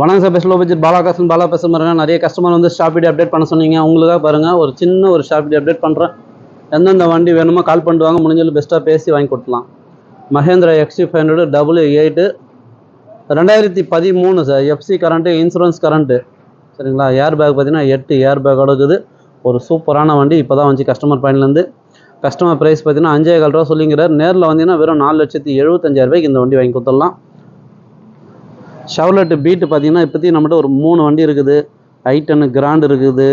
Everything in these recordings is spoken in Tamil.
வணக்கம் sir best low budget Bala காசன் பாலா பேச பாருங்க நிறைய கஸ்டமர் வந்து ஷாப்பிடி அப்டேட் பண்ண சொன்னீங்க. உங்களுக்காக பாருங்கள் ஒரு சின்ன ஒரு ஷாப்பிடி அப்டேட் பண்ணுறேன் எந்தெந்த வண்டி வேணுமோ கால் பண்ணிட்டு வாங்க முடிஞ்சாலும் பெஸ்ட்டாக பேசி வாங்கி கொடுக்கலாம் மஹேந்திரா எக்ஸி ஃபைவ் ஹண்ட்ரட் டபுள்யூ எயிட்டு ரெண்டாயிரத்தி பதிமூணு sir FC current insurance current சரிங்களா? ஏர் பேக் பார்த்தீங்கன்னா எட்டு ஏர் பேக்கோட இருக்குது. ஒரு சூப்பரான வண்டி இப்போ தான் வந்து கஸ்டமர் பாயிண்ட்லேருந்து கஸ்டமர் ப்ரைஸ் பார்த்தீங்கன்னா அஞ்சே கால் ரூபா சொல்லிங்கிறார். நேரில் வந்தீங்கன்னா வெறும் நாலு லட்சத்தி எழுபத்தஞ்சாயிரரூபாய்க்கு இந்த வண்டி வாங்கி கொடுத்துடலாம். ஷவலெட்டு பீட்டு பார்த்தீங்கன்னா இப்போதைக்கு நம்மகிட்ட ஒரு மூணு வண்டி இருக்குது. ஐட்டனு கிராண்ட் இருக்குது.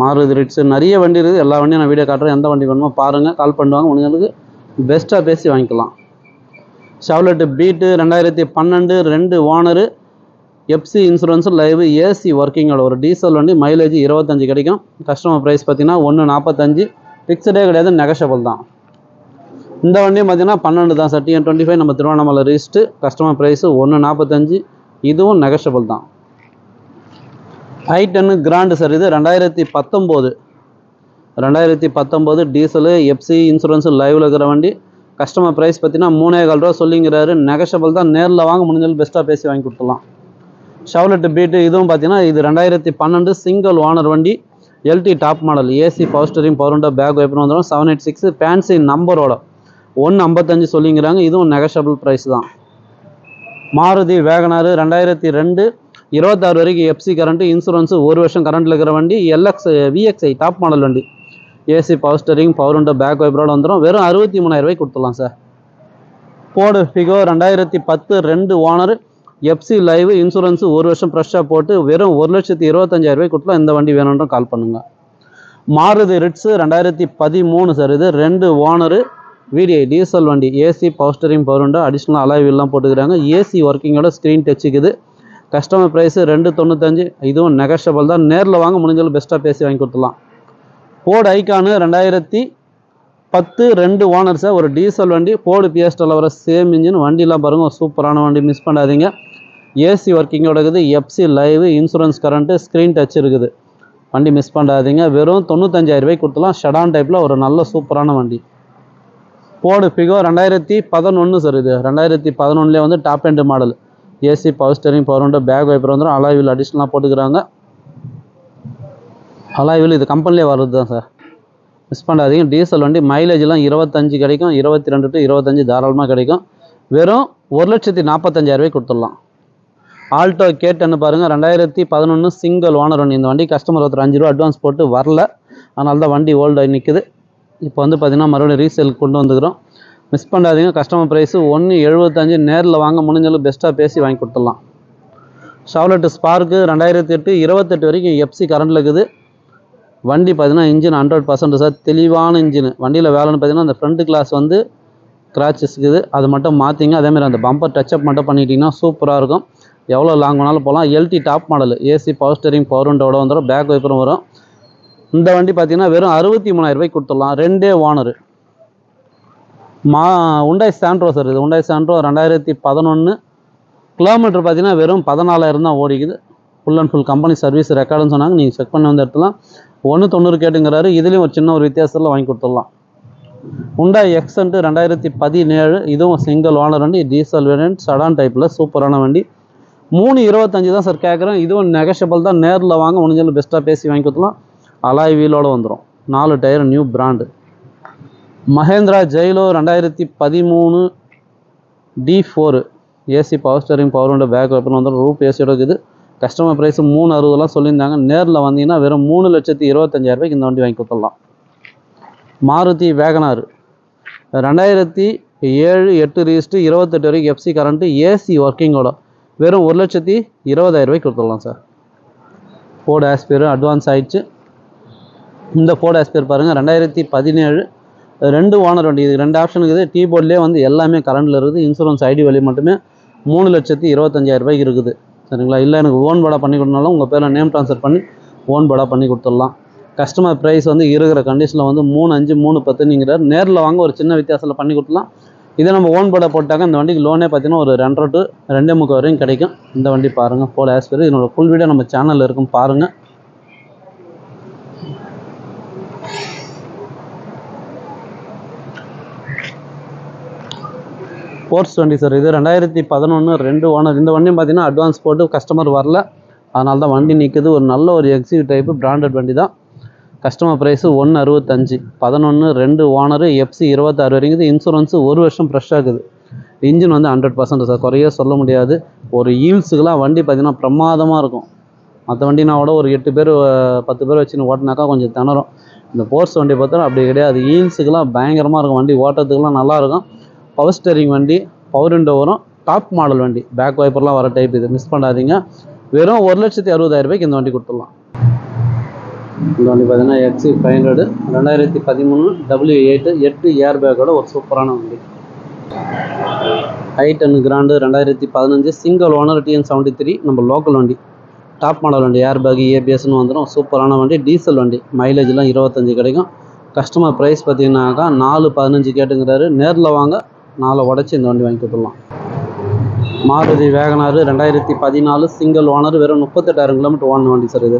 மாருதி ரிட்ஸு நிறைய வண்டி இருக்குது. எல்லா வண்டியும் நான் வீடியோ காட்டுறேன். எந்த வண்டி வேணுமோ பாருங்கள் கால் பண்ணுவாங்க உங்களுக்கு பெஸ்ட்டாக பேசி வாங்கிக்கலாம். ஷவலெட்டு பீட்டு ரெண்டாயிரத்தி பன்னெண்டு ரெண்டு owner. FC insurance live AC ஒர்க்கிங்கோட ஒரு டீசல் வண்டி. மைலேஜ் இருபத்தஞ்சு கிடைக்கும். கஸ்டமர் ப்ரைஸ் பார்த்தீங்கன்னா ஒன்று நாற்பத்தஞ்சு ஃபிக்ஸ்டே கிடையாது. நெகஷபிள் தான். இந்த வண்டியும் பார்த்தீங்கன்னா பன்னெண்டு தான் சார். டிஎன் டுவெண்ட்டி ஃபைவ் நம்ம திருவண்ணாமலை ரிஸ்ட்டு கஸ்டமர் ப்ரைஸு ஒன்று நாற்பத்தஞ்சு இதுவும் நெகஷபிள் தான். ஐ டென்னு கிராண்டு சார் இது ரெண்டாயிரத்தி பத்தொம்போது. ரெண்டாயிரத்தி பத்தொம்போது டீசலு எஃப்சி இன்சூரன்ஸு லைவில் இருக்கிற வண்டி. கஸ்டமர் ப்ரைஸ் பார்த்தீங்கன்னா மூணே கால் ரூபா சொல்லிங்கிறாரு. நெகஷபிள் தான். நேரில் வாங்க முடிஞ்சாலும் பெஸ்ட்டாக பேசி வாங்கி கொடுத்துலாம் ஷவலெட்டு பீட்டு இதுவும் பார்த்தீங்கன்னா இது ரெண்டாயிரத்தி பன்னெண்டு சிங்கிள் ஓனர் வண்டி. LD top model AC power steering power window back wiper வந்துடும் செவன் எயிட் சிக்ஸ் ஃபேன்சி நம்பரோட ஒன்று ஐம்பத்தஞ்சு சொல்லிங்கிறாங்க. இதுவும் நெகஷபிள் ப்ரைஸ் தான். மாருதி வேகனாரு ரெண்டாயிரத்தி ரெண்டு இருபத்தாறு வரைக்கும் எஃப்சி கரண்ட்டு இன்சூரன்ஸு ஒரு வருஷம் கரண்ட்டில் இருக்கிற வண்டி எல்எக்ஸ் விஎக்ஸ்ஐ டாப் மாடல் வண்டி. AC power steering power window back வைப்பரோட வந்துடும் வெறும் அறுபத்தி மூணாயிரம் ரூபாய்க்கு கொடுத்துடலாம் சார். போடு ஃபிகோ ரெண்டாயிரத்தி பத்து ரெண்டு ஓனர் எஃப்சி லைவ் இன்சூரன்ஸு ஒரு வருஷம் ஃப்ரெஷ்ஷாக போட்டு வெறும் ஒரு லட்சத்தி இருபத்தஞ்சாயிரம் ரூபாய் இந்த வண்டி வேணுன்ற கால் பண்ணுங்க. மாருதி ரிட்ஸு ரெண்டாயிரத்தி பதிமூணு சார். இது ரெண்டு ஓனரு விடிஐ டீசல் வண்டி AC power steering power window additional அலாய்வெல்லாம் போட்டுக்கிறாங்க. ஏசி ஒர்க்கிங்கோட ஸ்க்ரீன் டச்சுக்குது கஸ்டமர் ப்ரைஸு ரெண்டு தொண்ணூத்தஞ்சு. இதுவும் நெகஷபிள் தான். நேரில் வாங்க முடிஞ்சாலும் பெஸ்ட்டாக பேசி வாங்கி கொடுத்துலாம் ஃபோர்டு ஐக்கானு ரெண்டாயிரத்தி பத்து ரெண்டு ஓனர்ஸை ஒரு டீசல் வண்டி. ஃபோர்டு பிஎஸ்டில் வர சேம் இன்ஜின் வண்டிலாம் பாருங்கள் ஒரு சூப்பரான வண்டி மிஸ் பண்ணாதீங்க. ஏசி ஒர்க்கிங்கோட இருக்குது. FC live insurance current screen touch இருக்குது. வண்டி மிஸ் பண்ணாதீங்க. வெறும் தொண்ணூத்தஞ்சாயிரம் ரூபாய்க்கு கொடுத்துலாம் ஷடான் டைப்பில் ஒரு நல்ல சூப்பரான வண்டி. ஃபோர்டு ஃபிகோ ரெண்டாயிரத்தி பதினொன்று சார் இது. ரெண்டாயிரத்தி பதினொன்றுலேயே வந்து top end model AC power steering power உண்டு பேக் வைப்பர் வந்துடும் அலாய்வில் அடிஷ்னலாக போட்டுக்கிறாங்க. அலாய்வில் இது கம்பெனிலே வர்றது தான் சார் மிஸ் பண்ணாதீங்க. டீசல் வண்டி மைலேஜ்லாம் இருபத்தஞ்சு கிடைக்கும். இருபத்தி ரெண்டு டு இருபத்தஞ்சு தாராளமாக கிடைக்கும். வெறும் ஒரு லட்சத்தி நாற்பத்தஞ்சாயிரூவாய் கொடுத்துடலாம். ஆல்டோ கேட்டுன்னு பாருங்கள் ரெண்டாயிரத்தி பதினொன்று சிங்கிள் ஓனர் வண்டி. இந்த வண்டி கஸ்டமர் ஒருத்தர் அஞ்சு ரூபா அட்வான்ஸ் போட்டு வரல. அதனால தான் வண்டி ஓல்டாக நிற்குது இப்போ வந்து பார்த்திங்கன்னா மறுபடியும் ரீசேலுக்கு கொண்டு வந்துக்கிறோம். மிஸ் பண்ணாதீங்க. கஸ்டமர் ப்ரைஸு ஒன்று எழுபத்தஞ்சு நேரில் வாங்க முடிஞ்சாலும் பெஸ்ட்டாக பேசி வாங்கி கொடுத்துடலாம். ஷவலெட்டு ஸ்பார்க்கு ரெண்டாயிரத்தி எட்டு இருபத்தெட்டு வரைக்கும் எஃப்சி கரண்டில் இருக்குது. வண்டி பார்த்தீங்கன்னா இன்ஜின் ஹண்ட்ரட் பர்சன்ட் சார் தெளிவான இன்ஜின் வண்டியில் வேலைன்னு பார்த்தீங்கன்னா அந்த ஃப்ரண்ட் கிளாஸ் வந்து கிராச்சஸ் இருக்குது. அது மட்டும் மாற்றிங்க அதேமாதிரி அந்த பம்பர் டச்சப் மட்டும் பண்ணிட்டீங்கன்னா சூப்பராக இருக்கும். எவ்வளோ லாங் வேணாலும் போகலாம். LD top model AC power steering power விண்டோட வந்துடும் பேக் வைப்பரும் வரும். இந்த வண்டி பார்த்தீங்கன்னா வெறும் அறுபத்தி மூணாயிரம் ரூபாய்க்கு கொடுத்துடலாம். ரெண்டே ஓனரு. மா உண்டாய் சாண்ட்ரோ சார் இது. உண்டாய் சாண்ட்ரோ ரெண்டாயிரத்தி பதினொன்று கிலோமீட்டர் பார்த்தீங்கன்னா வெறும் பதினாலாயிரம் தான் ஓடிக்குது. Full and full company service ரெக்கார்டுன்னு சொன்னாங்க. நீங்கள் செக் பண்ணி வந்து எடுத்துலாம் ஒன்று தொண்ணூறு கேட்டுங்கிறாரு. இதுலேயும் ஒரு சின்ன ஒரு வித்தியாசத்தில் வாங்கி கொடுத்துடலாம். உண்டாய் எக்ஸன்ட்டு ரெண்டாயிரத்தி பதினேழு. இதுவும் சிங்கிள் ஓனர் வண்டி. டீசல் வேரியன்ட் சடான் டைப்பில் சூப்பரான வண்டி. மூணு இருபத்தஞ்சி தான் சார் கேட்குறேன் இதுவும் நெகஷபிள் தான். நேரில் வாங்க முடிஞ்சாலும் பெஸ்ட்டாக பேசி வாங்கி கொடுத்துலாம் அலாய் வீலோடு வந்துடும் நாலு tyre new brand Mahindra Xylo ரெண்டாயிரத்தி பதிமூணு T four AC power steering power window back wiper வந்துடும் ரூப் ஏசியோட இருக்குது. கஸ்டமர் ப்ரைஸ் மூணு அறுபதுலாம் சொல்லியிருந்தாங்க. நேரில் வந்தீங்கன்னா வெறும் மூணு லட்சத்தி இருபத்தஞ்சாயிரரூபாய்க்கு இந்த வண்டி வாங்கி கொடுத்துடலாம். Maruti Wagon R. ரெண்டாயிரத்தி ஏழு எட்டு ரீஸ்ட்டு இருபத்தெட்டு வரைக்கும் எஃப்சி கரண்ட்டு ஏசி ஒர்க்கிங்கோட வெறும் ஒரு லட்சத்தி இருபதாயிரம் ரூபாய்க்கு கொடுத்துடலாம் சார் ஃபோர்டு ஆஸ்பியரும் அட்வான்ஸ் ஆயிடுச்சு. இந்த ஃபோர்டு ஆஸ்பியர் பாருங்கள் ரெண்டாயிரத்தி பதினேழு. ரெண்டு ஓனர் வண்டி இது ரெண்டு ஆப்ஷன் இருக்குது. டீ போர்ட்லேயே வந்து எல்லாமே கரண்டில் இருக்குது. இன்சூரன்ஸ் ஐடி வழி மட்டுமே மூணு லட்சத்தி இருபத்தஞ்சாயிரம் ரூபாய்க்கு இருக்குது. சரிங்களா? இல்லை எனக்கு ஓன் படா பண்ணி கொடுத்தாலும் உங்கள் பேரில் நேம் ட்ரான்ஸ்ஃபர் பண்ணி ஓன் படா பண்ணி கொடுத்துடலாம். கஸ்டமர் ப்ரைஸ் வந்து இருக்கிற கண்டிஷனில் வந்து மூணு அஞ்சு மூணு பத்துங்கிறார் நேரில் வாங்க ஒரு சின்ன வித்தியாசத்தில் பண்ணி கொடுத்துலாம் இதே நம்ம ஓன் படா போட்டாக்க இந்த வண்டிக்கு லோனே பார்த்தீங்கன்னா ஒரு ரெண்டரை டு ரெண்டே முக்கால் வரையும் கிடைக்கும். இந்த வண்டி பாருங்கள் போல் ஆஸ்பெரி இதனோட ஃபுல் வீடியோ நம்ம சேனலில் இருக்கும் பாருங்கள் ஸ்போர்ட்ஸ் வண்டி சார் இது ரெண்டாயிரத்தி பதினொன்று ரெண்டு ஓனர். இந்த வண்டியும் பார்த்தீங்கன்னா அட்வான்ஸ் போட்டு கஸ்டமர் வரல. அதனால தான் வண்டி நிற்குது ஒரு நல்ல ஒரு எக்ஸிவ் டைப்பு பிராண்டட் வண்டி தான் கஸ்டமர் ப்ரைஸு ஒன்று அறுபத்தஞ்சு பதினொன்று ரெண்டு ஓனரு எஃப்சி இருபத்தாறு வரைக்கும் இன்சூரன்ஸு ஒரு வருஷம் ஃப்ரெஷ் ஆகுது. இன்ஜின் வந்து ஹண்ட்ரட் பர்சன்ட் சார் குறைய சொல்ல முடியாது. ஒரு ஈல்ஸுக்கெலாம் வண்டி பார்த்தீங்கன்னா பிரமாதமாக இருக்கும். மற்ற வண்டினா கூட ஒரு எட்டு பேர் பத்து பேர் வச்சுன்னு ஓட்டினாக்கா கொஞ்சம் திணறும். இந்த போர்ஸ் வண்டி பார்த்தா அப்படி கிடையாது. ஈல்ஸுக்கெலாம் பயங்கரமாக இருக்கும். வண்டி ஓட்டுறதுக்குலாம் நல்லாயிருக்கும் பவர் ஸ்டேரிங் வண்டி பவர் விண்டோ வரும். டாப் மாடல் வண்டி. பேக் வைப்பர்லாம் வர டைப் இது. மிஸ் பண்ணாதீங்க. வெறும் ஒரு லட்சத்தி அறுபதாயிரம் ரூபாய்க்கு இந்த வண்டி கொடுத்துடலாம். இந்த வண்டி பார்த்தீங்கன்னா எக்ஸி ஃபைவ் ஹண்ட்ரடு ரெண்டாயிரத்தி பதிமூணு டபிள்யூ எயிட்டு எட்டு ஏர் பேக்கோட ஒரு சூப்பரான வண்டி. ஐ டென் கிராண்டு ரெண்டாயிரத்தி பதினஞ்சு single owner TN seventy three நம்ம லோக்கல் வண்டி. டாப் மாடல் வண்டி ஏர் பேக் ஏபிஎஸ்னு வந்துடும் சூப்பரான வண்டி. டீசல் வண்டி. மைலேஜ்லாம் இருபத்தஞ்சு கிடைக்கும். கஸ்டமர் ப்ரைஸ் பார்த்தீங்கன்னாக்கா நாலு பதினஞ்சு கேட்டுங்கிறாரு. நேரில் வாங்க. நாளை உடச்சி இந்த வண்டி வாங்கி கொடுத்துடலாம். மாருதி வேகனார் ரெண்டாயிரத்தி பதினாலு சிங்கிள் ஓனர் வெறும் முப்பத்தெட்டாயிரம் கிலோமீட்டர் ஓன வண்டி சார் இது.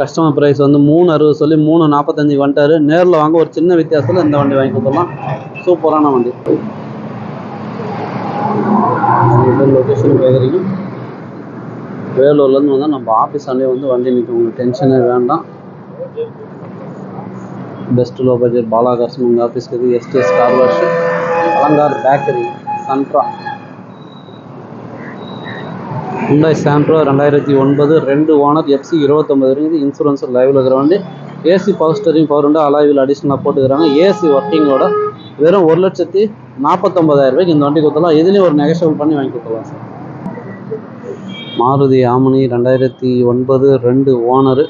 கஸ்டமர் ப்ரைஸ் வந்து மூணு அறுபது சொல்லி மூணு நாற்பத்தஞ்சு வந்துட்டாரு. நேரில் வாங்க ஒரு சின்ன வித்தியாசத்தில் இந்த வண்டி வாங்கி கொடுத்துடலாம். சூப்பரான வண்டி. லொக்கேஷன் கேட்குறீங்க வேலூர்லேருந்து வந்தால் நம்ம ஆஃபீஸ் வந்து வண்டி நிற்கும் உங்களுக்கு டென்ஷனே வேண்டாம். பெஸ்ட் லோ பட்ஜெட் பாலாகார்ஸ் உங்கள் ஆஃபீஸ்க்கு STS car wash Alankar bakery சன்ட்ரா Hyundai Santro ரெண்டாயிரத்தி ஒன்பது ரெண்டு ஓனர் எஃப்சி இருபத்தொம்பது இருக்குது. இன்சூரன்ஸ் லைவில் இருக்கிற வண்டி. ஏசி பவர் ஸ்டரிங் பவர் உண்டு. அலாவில் அடிஷ்னலாக போட்டுக்கிறாங்க. ஏசி ஒர்க்கிங்கோட வெறும் ஒரு லட்சத்தி நாற்பத்தொம்பதாயிரம் ரூபாய்க்கு இந்த வண்டி கொடுத்தலாம் இதுலேயும் ஒரு நெகஷபிள் பண்ணி வாங்கி கொடுத்துலாம் சார் மாருதி ஆமணி ரெண்டாயிரத்தி ஒன்பது ரெண்டு ஓனரு.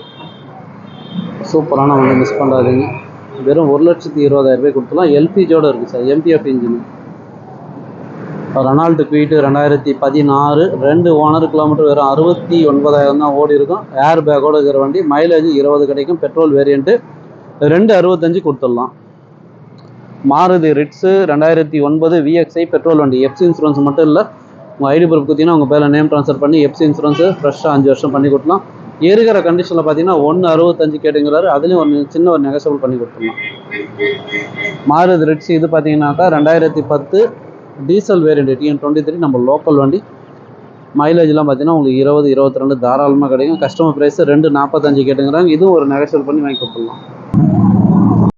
சூப்பரான வண்டி மிஸ் பண்ணாதீங்க. வெறும் ஒரு லட்சத்தி இருபதாயிரம் ரூபாய் கொடுத்துலாம் எல்பிஜியோட இருக்குது sir. MPF engine Renault Kwid ரெண்டாயிரத்தி பதினாறு. ரெண்டு ஓனர் கிலோமீட்டர் வெறும் அறுபத்தி ஒன்பதாயிரம் தான் ஓடி இருக்கும். ஏர் பேக்கோட இருக்கிற வண்டி மைலேஜ் இருபது கிடைக்கும். பெட்ரோல் வேரியண்ட்டு ரெண்டு அறுபத்தஞ்சு கொடுத்துடலாம். மாருதி ரிட்ஸு ரெண்டாயிரத்தி ஒன்பது விஎக்ஸ்ஐ பெட்ரோல் வண்டி. எஃப்சி இன்சூரன்ஸ் மட்டும் இல்லை. உங்கள் ஐடி ப்ரூஃப் கொடுத்தீங்கன்னா உங்கள் பேரில் நேம் ட்ரான்ஸ்ஃபர் பண்ணி எஃப்சி இன்சூரன்ஸு ஃப்ரெஷ்ஷாக அஞ்சு வருஷம் பண்ணி கொடுக்கலாம். இருக்கிற கண்டிஷனில் பார்த்தீங்கன்னா ஒன்று அறுபத்தஞ்சு கேட்டுங்கிறாரு. அதுலேயும் ஒரு சின்ன ஒரு நெகசபிள் பண்ணி கொடுத்துருந்தோம் மாறுது ரெட்ஸி இது பார்த்தீங்கன்னாக்கா ரெண்டாயிரத்தி பத்து diesel variant TN twenty three நம்ம லோக்கல் வண்டி. மைலேஜ்லாம் பார்த்தீங்கன்னா உங்களுக்கு இருபது இருபத்தி ரெண்டு தாராளமாக கிடைக்கும். கஸ்டமர் ப்ரைஸ் ரெண்டு நாற்பத்தஞ்சு கேட்டுங்கிறாங்க. இதுவும் ஒரு நெகசபிள் பண்ணி வாங்கி கொடுத்துடலாம்.